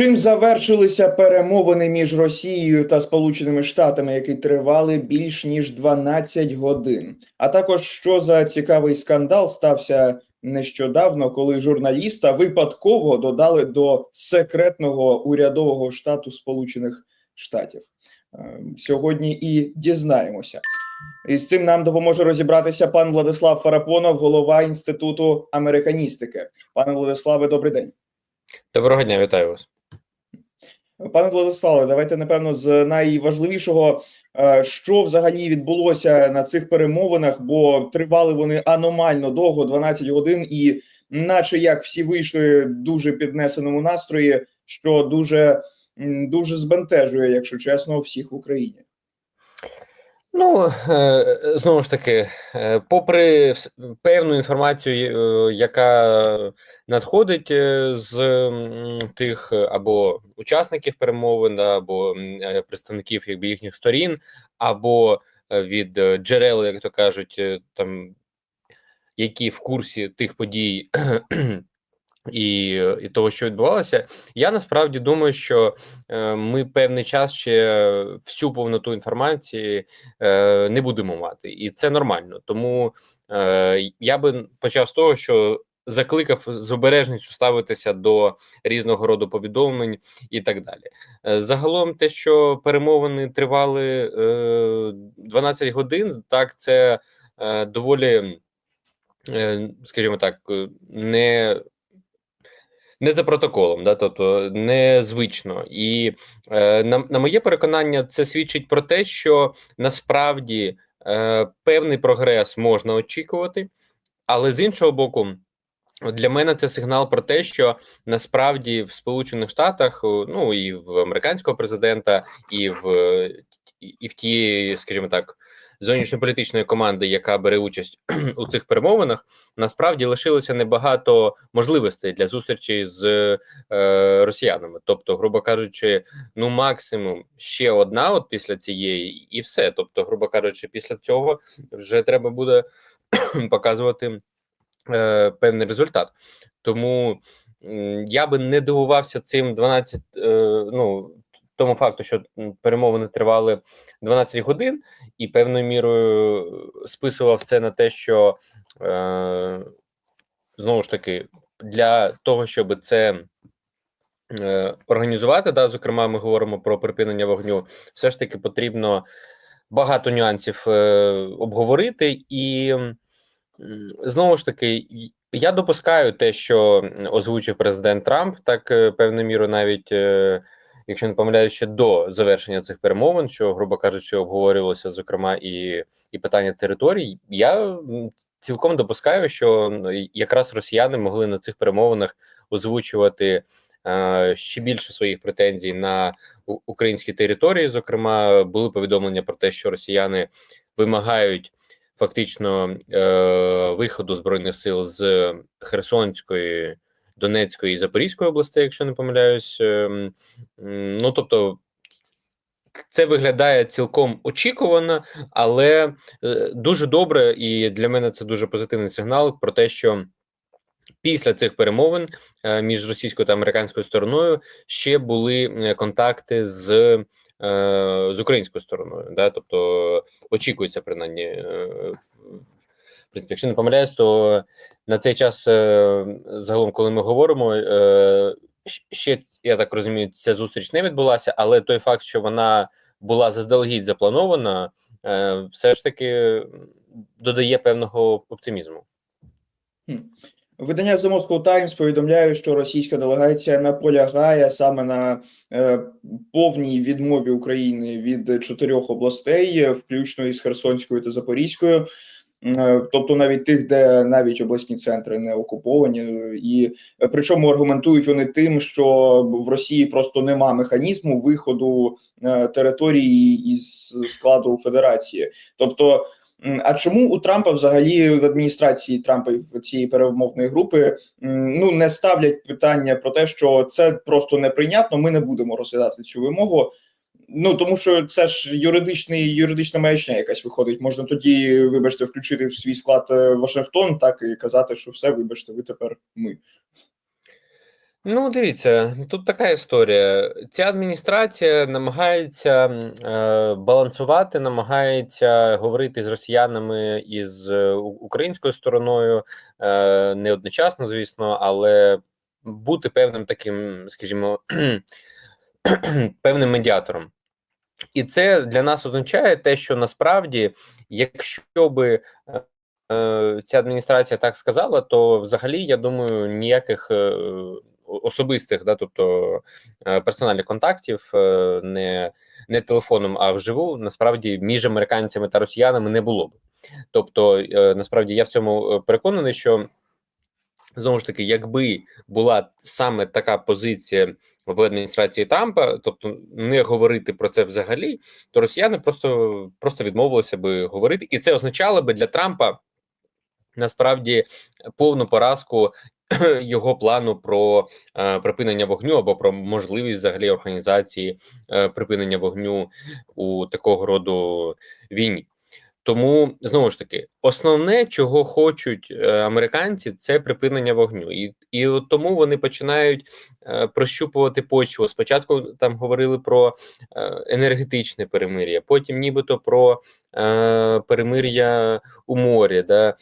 Чим завершилися перемовини між Росією та Сполученими Штатами, які тривали більш ніж 12 годин? А також що за цікавий скандал стався нещодавно, коли журналіста випадково додали до секретного урядового штату Сполучених Штатів? Е, Сьогодні і дізнаємося. І з цим нам допоможе розібратися пан Владислав Фарапонов, голова інституту американістики. Пане Владиславе, добрий день. Доброго дня, вітаю вас. Пане Владиславе, давайте напевно з найважливішого, е, що взагалі відбулося на цих перемовинах, бо тривали вони аномально довго 12 годин, і наче як всі вийшли дуже піднесеному настрої, що дуже дуже збентежує, якщо чесно, всіх в Україні. Ну е, знову ж таки, е, попри певну інформацію, е, яка надходить е, з тих е, або учасників перемовин, або е, представників якби їхніх сторін, або е, від е, джерел, як то кажуть, е, там які в курсі тих подій. І, і того, що відбувалося, я насправді думаю, що е, ми певний час ще всю повноту інформації е, не будемо мати, і це нормально. Тому е, я би почав з того, що закликав з обережністю ставитися до різного роду повідомлень і так далі. Е, загалом, те, що перемовини тривали е, 12 годин, так це е, доволі, е, скажімо так, е, не. Не за протоколом, да, тобто незвично, і е, на, на моє переконання, це свідчить про те, що насправді е, певний прогрес можна очікувати, але з іншого боку, для мене це сигнал про те, що насправді в Сполучених Штатах, ну і в американського президента, і в і- в тієї, скажімо так, зовнішньополітичної команди, яка бере участь у цих перемовинах, насправді лишилося небагато можливостей для зустрічі з е, росіянами. Тобто, грубо кажучи, ну максимум ще одна, от після цієї, і все. Тобто, грубо кажучи, після цього вже треба буде показувати е, певний результат. Тому я би не дивувався цим 12, е, ну тому факту, що перемовини тривали 12 годин, і певною мірою списував це на те, що е, знову ж таки для того, щоб це е, організувати, да, зокрема, ми говоримо про припинення вогню, все ж таки потрібно багато нюансів е, обговорити, і м, знову ж таки, я допускаю те, що озвучив президент Трамп, так е, певною мірою, навіть е, якщо не помиляюсь, ще до завершення цих перемовин, що, грубо кажучи, обговорювалося зокрема і, і питання територій. Я цілком допускаю, що якраз росіяни могли на цих перемовинах озвучувати е, ще більше своїх претензій на українські території. Зокрема, були повідомлення про те, що росіяни вимагають фактично е, виходу збройних сил з Херсонської, Донецької і Запорізької областей, якщо не помиляюсь. Ем, Ну тобто. Це виглядає цілком очікувано, але е, дуже добре, і для мене це дуже позитивний сигнал про те, що після цих перемовин е, між російською та американською стороною ще були е, контакти з, з українською стороною. Да? Тобто очікується принаймні. В принципі, якщо не помиляюсь, то на цей час е, загалом, коли ми говоримо, е, ще я так розумію, ця зустріч не відбулася, але той факт, що вона була заздалегідь запланована, е, все ж таки додає певного оптимізму. Видання The Moscow Times повідомляє, що російська делегація наполягає саме на е, повній відмові України від чотирьох областей, включно із Херсонською та Запорізькою. Е, Тобто навіть тих, де навіть обласні центри не окуповані, і е, причому аргументують вони тим, що в Росії просто нема механізму виходу е, території із складу федерації. Тобто, а чому у Трампа взагалі в адміністрації Трампа в цієї перемовної групи ну не ставлять питання про те, що це просто неприйнятно. Ми не будемо розглядати цю вимогу. Ну тому що це ж юридичний юридична маячня якась виходить. Можна тоді, вибачте, включити в свій склад е, Вашингтон, так і казати, що все, вибачте, ви тепер ми. Ну, дивіться, тут така історія. Ця адміністрація намагається е, балансувати, намагається говорити з росіянами і з е, українською стороною е, не одночасно, звісно, але бути певним таким, скажімо, певним медіатором. І це для нас означає те, що насправді, якщо би е, е, ця адміністрація так сказала, то взагалі я думаю, ніяких е, особистих, да, тобто е, персональних контактів е, не, не телефоном, а вживу, насправді між американцями та росіянами не було б. Тобто, е, насправді я в цьому е, переконаний, що знову ж таки, якби була саме така позиція в адміністрації Трампа, тобто не говорити про це взагалі, то росіяни просто, просто відмовилися би говорити, і це означало би для Трампа насправді повну поразку його плану про е, припинення вогню або про можливість взагалі організації е, припинення вогню у такого роду війні. Тому знову ж таки, основне, чого хочуть е, американці, це припинення вогню, і і от тому вони починають е, прощупувати почву. Спочатку там говорили про е, енергетичне перемир'я, потім нібито про перемир'я у морі, да,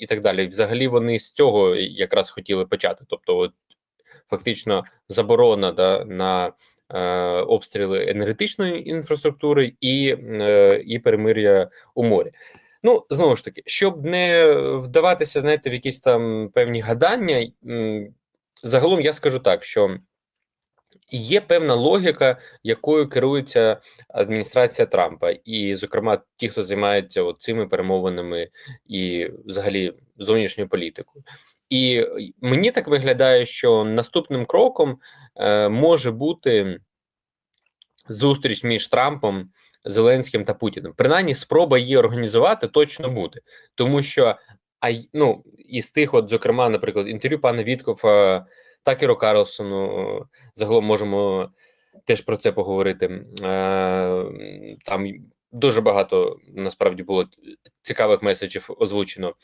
і так далі. Взагалі вони з цього якраз хотіли почати. Тобто, от фактично заборона да, на обстріли енергетичної інфраструктури і, е, і перемир'я у морі. Ну, знову ж таки, щоб не вдаватися, знаєте, в якісь там певні гадання, загалом я скажу так, що є певна логіка, якою керується адміністрація Трампа, і, зокрема, ті, хто займається цими перемовинами і взагалі зовнішньою політикою. І мені так виглядає, що наступним кроком е, може бути зустріч між Трампом, Зеленським та Путіним. Принаймні, спроба її організувати точно буде, тому що а ну, із тих, от, зокрема, наприклад, інтерв'ю пана Віткофа, Такеру Карлсону, загалом можемо теж про це поговорити. Е, там дуже багато насправді було цікавих меседжів озвучено.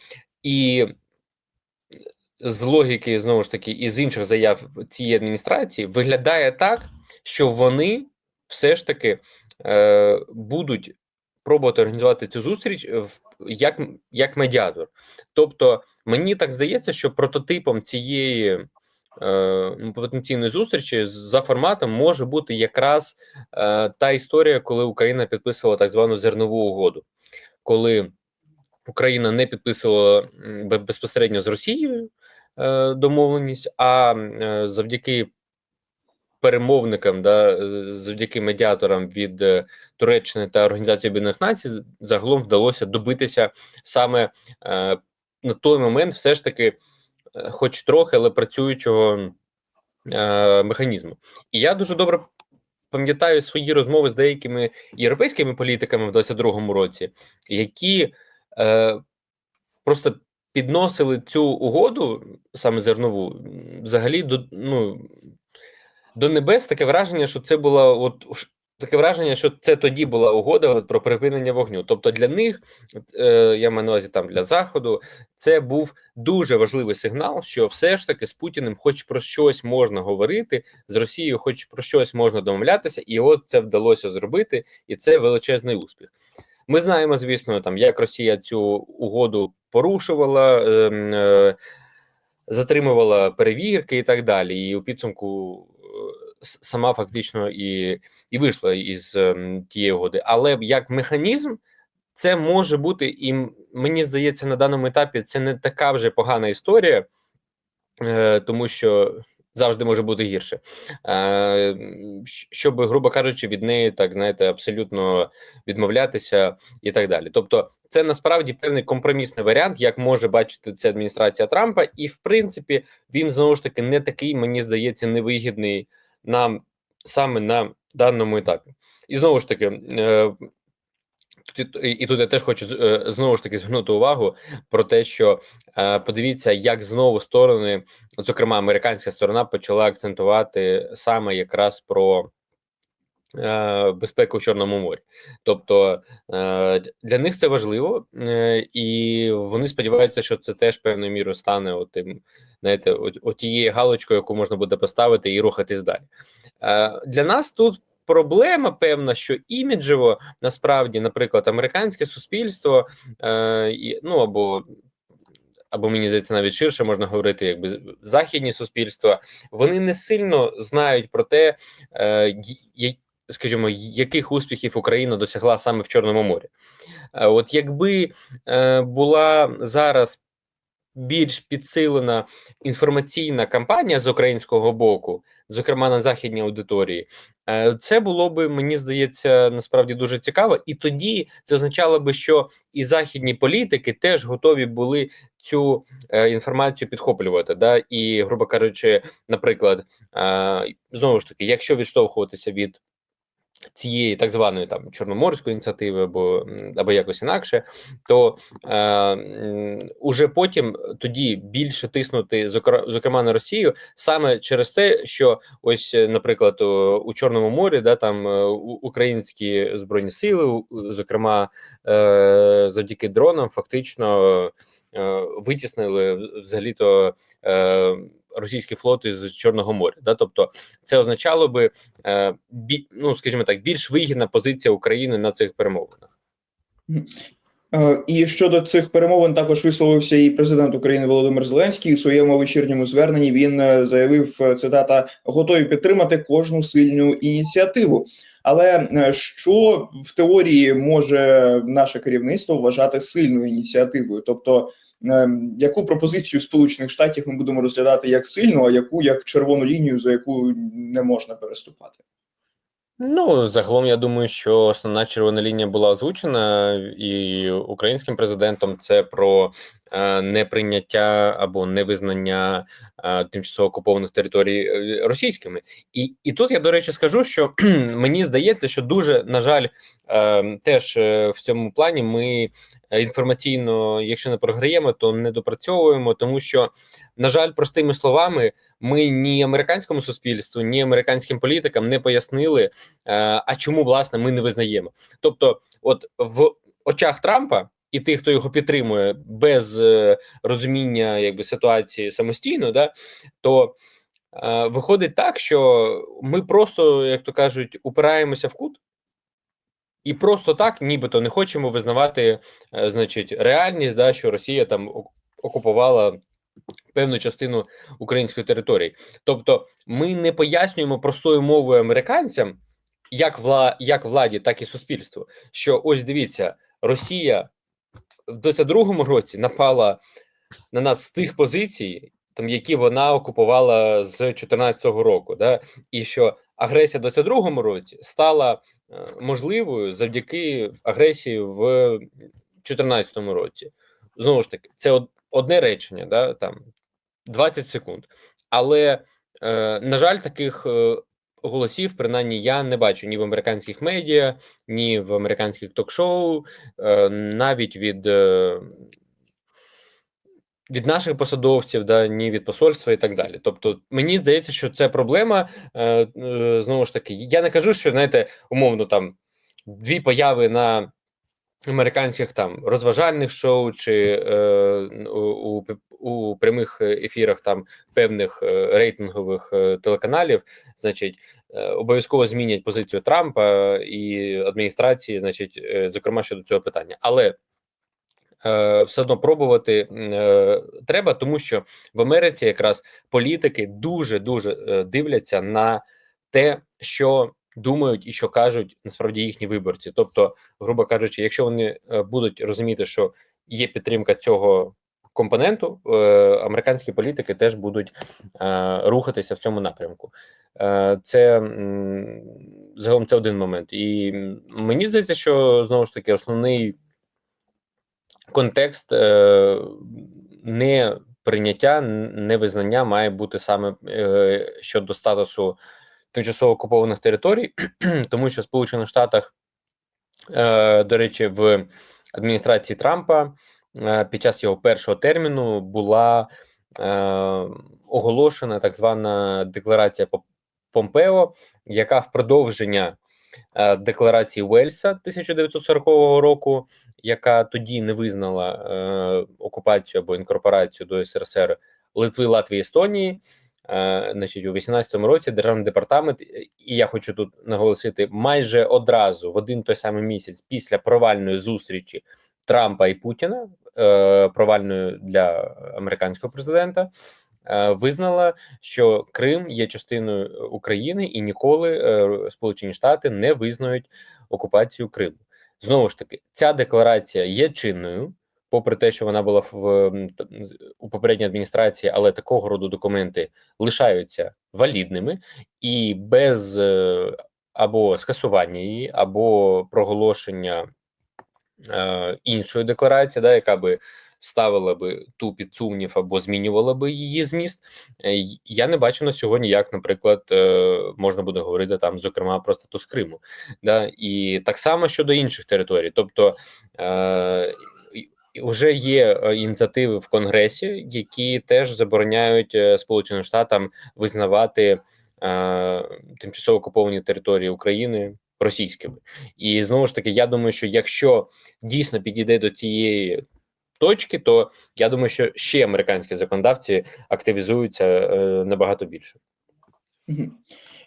І з логіки, знову ж таки, і з інших заяв цієї адміністрації виглядає так, що вони все ж таки е, будуть пробувати організувати цю зустріч в як, як медіатор. Тобто, мені так здається, що прототипом цієї е, потенційної зустрічі за форматом може бути якраз е, та історія, коли Україна підписувала так звану зернову угоду, коли Україна не підписувала безпосередньо з Росією домовленість, а е, завдяки перемовникам, да, е, завдяки медіаторам від е, Туреччини та Організації Об'єднаних Націй, загалом вдалося добитися саме е, на той момент, все ж таки, е, хоч трохи, але працюючого е, механізму. І я дуже добре пам'ятаю свої розмови з деякими європейськими політиками в 22-му році, які е, просто підносили цю угоду, саме зернову, взагалі до ну до небес таке враження, що це була от таке враження, що це тоді була угода про припинення вогню. Тобто для них, е, я маю на увазі там для заходу, це був дуже важливий сигнал, що все ж таки з Путіним, хоч про щось можна говорити, з Росією, хоч про щось можна домовлятися, і от це вдалося зробити, і це величезний успіх. Ми знаємо, звісно, там як Росія цю угоду порушувала. ем, е, затримувала перевірки і так далі. І у підсумку е, сама фактично і, і вийшла із ем, тієї угоди. Але як механізм, це може бути, і мені здається, на даному етапі це не така вже погана історія, е, тому що завжди може бути гірше. Е, щоб, грубо кажучи, від неї так знаєте, абсолютно відмовлятися і так далі. Тобто, це насправді певний компромісний варіант, як може бачити це адміністрація Трампа, і в принципі він знову ж таки не такий, мені здається, невигідний нам саме на даному етапі. І знову ж таки. Тут і, тут я теж хочу е, знову ж таки звернути увагу про те, що е, подивіться, як знову сторони, зокрема американська сторона, почала акцентувати саме якраз про е, безпеки в Чорному морі. Тобто для них це важливо, і вони сподіваються, що це теж певною мірою стане отим, знаєте, от, от галочкою, яку можна буде поставити і рухатись далі. Для нас тут. Проблема певна, що іміджево насправді, наприклад, американське суспільство, е, ну або або мені здається, навіть ширше можна говорити, якби західні суспільства, вони не сильно знають про те, е, скажімо, яких успіхів Україна досягла саме в Чорному морі. Е, От якби е, була зараз більш підсилена інформаційна кампанія з українського боку, зокрема на західній аудиторії, е, це було би, мені здається, насправді дуже цікаво. І тоді це означало би, що і західні політики теж готові були цю е, інформацію підхоплювати. Да? І, грубо кажучи, наприклад, е, знову ж таки, якщо відштовхуватися від цієї так званої там чорноморської ініціативи або, або якось інакше, то е, уже потім тоді більше тиснути, зокрема на Росію, саме через те, що ось, е, наприклад, у, Чорному морі, да, там е, українські збройні сили, зокрема, е, завдяки дронам, фактично е, витіснили взагалі-то. Е, Російський флот із Чорного моря, да, тобто це означало би е, бі, ну скажімо так, більш вигідна позиція України на цих перемовинах. Е, І щодо цих перемовин також висловився і президент України Володимир Зеленський у своєму вечірньому зверненні. Він е, заявив е, цитата: готові підтримати кожну сильну ініціативу. Але що в теорії може наше керівництво вважати сильною ініціативою? Тобто, яку пропозицію Сполучених Штатів ми будемо розглядати як сильну, а яку як червону лінію, за яку не можна переступати? Ну загалом, я думаю, що основна червона лінія була озвучена і українським президентом. Це про е, неприйняття або невизнання е, тимчасово окупованих територій е, російськими. І, і тут я до речі скажу, що мені здається, що дуже на жаль, е, теж е, в цьому плані ми е, інформаційно, якщо не програємо, то не допрацьовуємо, тому що, на жаль, простими словами, ми ні американському суспільству, ні американським політикам не пояснили, е, а чому власне ми не визнаємо. Тобто, от в очах Трампа. І тих, хто його підтримує без е, розуміння якби ситуації самостійно, да то е, виходить так, що ми просто, як то кажуть, упираємося в кут, і просто так, нібито не хочемо визнавати, значить, реальність, да, що Росія там окупувала певну частину української території. Тобто, ми не пояснюємо простою мовою американцям, як вла як владі, так і суспільству. Що ось дивіться, Росія в 22-му році напала на нас з тих позицій, там які вона окупувала з 14-го року, да, і що агресія в 22-му році стала е, можливою завдяки агресії в 14-му році. Знову ж таки, це одне речення, да, там 20 секунд. Але, е, на жаль, таких е, голосів, принаймні, я не бачу ні в американських медіа, ні в американських ток-шоу, е, навіть від. Е, від наших посадовців, да, ні від посольства і так далі. Тобто, мені здається, що це проблема. Е, е, знову ж таки, я не кажу, що знаєте, умовно там дві появи на американських там розважальних шоу чи е, у, у, прямих ефірах там певних е, рейтингових е, телеканалів, значить, е, обов'язково змінять позицію Трампа і адміністрації, значить, зокрема щодо цього питання. Але все одно пробувати е, треба, тому що в Америці якраз політики дуже дуже дивляться на те, що думають і що кажуть насправді їхні виборці. Тобто, грубо кажучи, якщо вони е, будуть розуміти, що є підтримка цього компоненту, е, американські політики теж будуть е, рухатися в цьому напрямку. Це загалом це один момент, і мені здається, що знову ж таки основний контекст не прийняття, невизнання має бути саме щодо статусу тимчасово окупованих територій, тому що в Сполучених Штатах, е, до речі, в адміністрації Трампа е, під час його першого терміну була е, оголошена так звана декларація По- Помпео, яка в продовження е, декларації Уельса 1940 року, яка тоді не визнала е, окупацію або інкорпорацію до СРСР Литви, Латвії, Естонії. Е, значить, у 18-му році державний департамент, і я хочу тут наголосити, майже одразу в один той самий місяць після провальної зустрічі Трампа і Путіна, е, провальною для американського президента, е, визнала, що Крим є частиною України, і ніколи е, Сполучені Штати не визнають окупацію Криму. Знову ж таки, ця декларація є чинною, попри те, що вона була в у попередній адміністрації, але такого роду документи лишаються валідними і без е, або скасування її, або проголошення е, іншої декларації, да, яка би ставила би ту під сумнів або змінювала би її зміст. Е, Я не бачу на сьогодні, як, наприклад, е, можна буде говорити там, зокрема, про статус Криму. Да? І так само щодо інших територій. Тобто е, і вже є е, ініціативи в Конгресі, які теж забороняють е, Сполученим Штатам визнавати е, тимчасово окуповані території України російськими. І знову ж таки, я думаю, що якщо дійсно підійде до цієї точки, то я думаю, що ще американські законодавці активізуються е, набагато більше.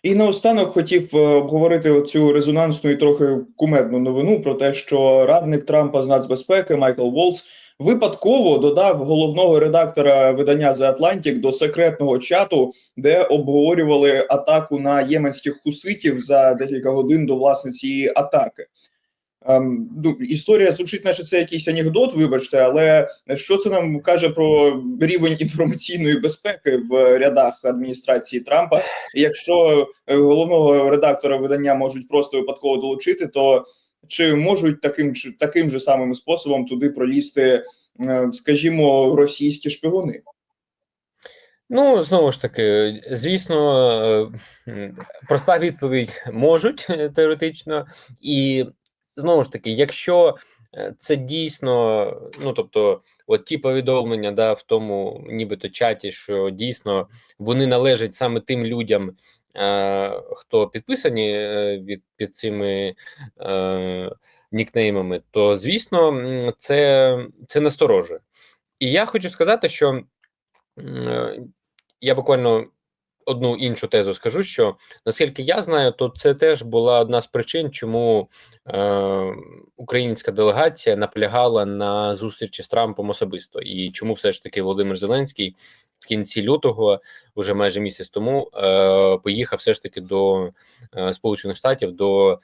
І наостанок хотів е, обговорити цю резонансну і трохи кумедну новину про те, що радник Трампа з нацбезпеки Майкл Волц випадково додав головного редактора видання The Atlantic до секретного чату, де обговорювали атаку на єменських хуситів за декілька годин до власне цієї атаки. Ем, ну, історія звучить, наче це якийсь анекдот, вибачте, але що це нам каже про рівень інформаційної безпеки в рядах адміністрації Трампа? Якщо е, головного редактора видання можуть просто випадково долучити, то чи можуть таким таким же самим способом туди пролізти, е, скажімо, російські шпигуни? Ну, знову ж таки, звісно, е, проста відповідь можуть е, теоретично, і знову ж таки, якщо е, це дійсно, ну тобто, от ті повідомлення, да, в тому нібито чаті, що дійсно вони належать саме тим людям, е, хто підписані е, від під цими е, нікнеймами, то звісно, це, це насторожує. І я хочу сказати, що. е, я буквально одну іншу тезу скажу, що наскільки я знаю, то це теж була одна з причин, чому е, українська делегація наполягала на зустрічі з Трампом особисто, і чому все ж таки Володимир Зеленський в кінці лютого, уже майже місяць тому, е, поїхав все ж таки до е, Сполучених Штатів до.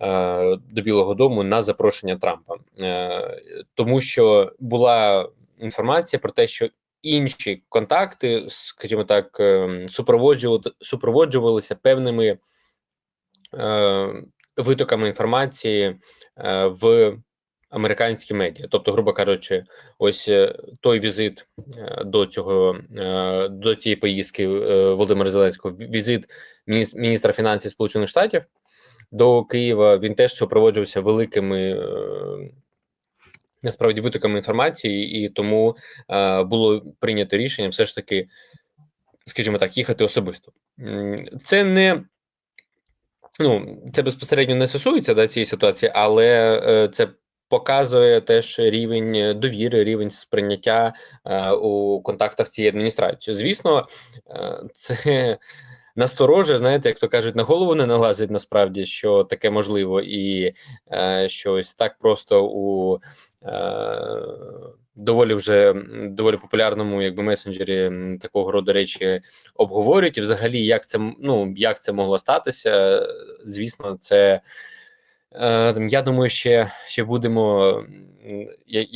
е, До Білого Дому на запрошення Трампа, Е, тому що була інформація про те, що інші контакти, скажімо так, ем, супроводжували- супроводжувалися певними е, витоками інформації е, в американські медіа. Тобто, грубо кажучи, ось е, той візит е, до цього е, до цієї поїздки е, Володимира Зеленського, візит міністра фінансів Сполучених Штатів до Києва. Він теж супроводжувався великими. е, Насправді витоками інформації, і тому е, було прийнято рішення все ж таки, скажімо так, їхати особисто. Це не ну, це безпосередньо не стосується да, цієї ситуації, але е, це показує теж рівень довіри, рівень сприйняття е, у контактах з цією адміністрацією. Звісно, е, це настороже, знаєте, як то кажуть, на голову не налазить насправді, що таке можливо, і е, що ось так просто у е, доволі вже доволі популярному якби месенджері такого роду речі обговорюють. І взагалі, як це ну як це могло статися? Звісно, це е, я думаю, ще, ще будемо я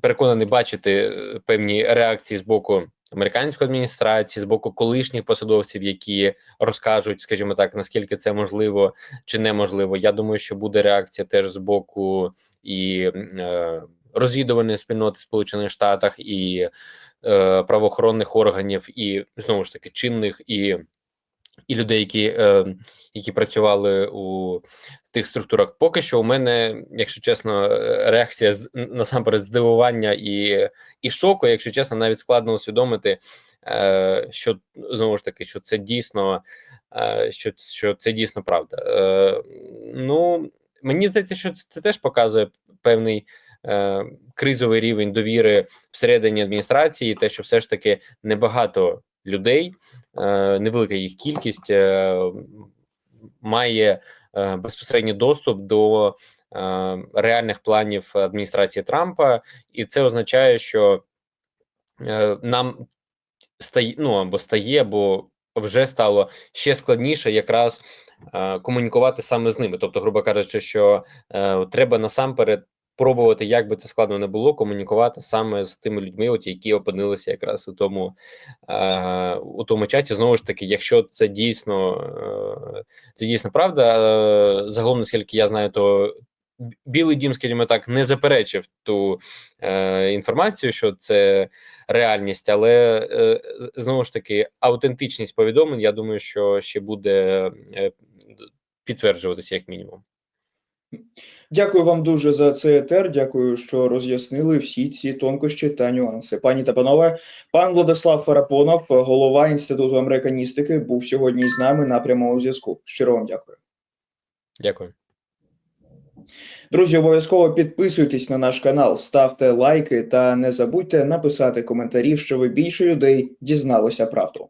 переконаний бачити е, певні реакції з боку. Американської адміністрації з боку колишніх посадовців, які розкажуть, скажімо так, наскільки це можливо чи неможливо. Я думаю, що буде реакція теж з боку і е, розвідувальної спільноти Сполучених Штатах, і е, правоохоронних органів, і знову ж таки чинних і. І людей, які е, які працювали у тих структурах, поки що у мене, якщо чесно, е, реакція з насамперед здивування і і шоку, якщо чесно, навіть складно усвідомити, е, що знову ж таки, що це дійсно, е, що, що це дійсно правда. Е, ну мені здається, що це, це теж показує певний е, кризовий рівень довіри всередині адміністрації, те, що все ж таки небагато людей, е, невелика їх кількість е, має е, безпосередній доступ до реальних планів адміністрації Трампа, і це означає, що нам стає ну або стає, або вже стало ще складніше якраз комунікувати саме з ними. Тобто, грубо кажучи, що треба насамперед пробувати, як би це складно не було, комунікувати саме з тими людьми, от які опинилися якраз у тому е, у тому чаті. Знову ж таки, якщо це дійсно е, це дійсно правда, е, загалом, наскільки я знаю, то Білий дім, скажімо так, не заперечив ту е, інформацію, що це реальність, але е, знову ж таки, аутентичність повідомлень, я думаю, що ще буде підтверджуватися як мінімум. Дякую вам дуже за цей етер. Дякую, що роз'яснили всі ці тонкощі та нюанси. Пані та панове, пан Владислав Фарапонов, голова інституту американістики, був сьогодні з нами на прямому зв'язку. Щиро вам дякую. Дякую. Друзі, обов'язково підписуйтесь на наш канал, ставте лайки та не забудьте написати коментарі, щоб більше людей дізналося правду.